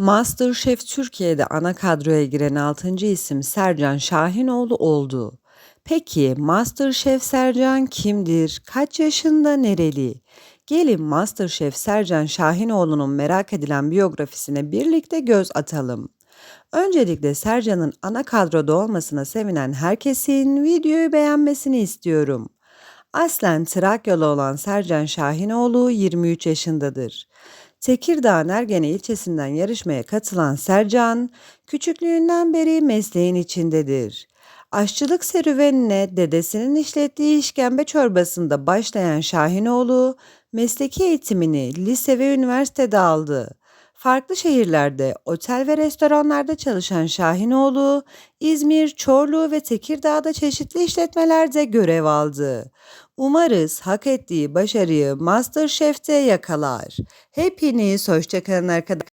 MasterChef Türkiye'de ana kadroya giren 6. isim Sercan Şahinoğlu oldu. Peki MasterChef Sercan kimdir? Kaç yaşında, nereli? Gelin MasterChef Sercan Şahinoğlu'nun merak edilen biyografisine birlikte göz atalım. Öncelikle Sercan'ın ana kadroda olmasına sevinen herkesin videoyu beğenmesini istiyorum. Aslen Trakyalı olan Sercan Şahinoğlu 23 yaşındadır. Tekirdağ Ergene ilçesinden yarışmaya katılan Sercan, küçüklüğünden beri mesleğin içindedir. Aşçılık serüvenine dedesinin işlettiği işkembe çorbasında başlayan Şahinoğlu, mesleki eğitimini lise ve üniversitede aldı. Farklı şehirlerde, otel ve restoranlarda çalışan Şahinoğlu, İzmir, Çorlu ve Tekirdağ'da çeşitli işletmelerde görev aldı. Umarız hak ettiği başarıyı MasterChef'te yakalar. Hepiniz hoşçakalın arkadaşlar.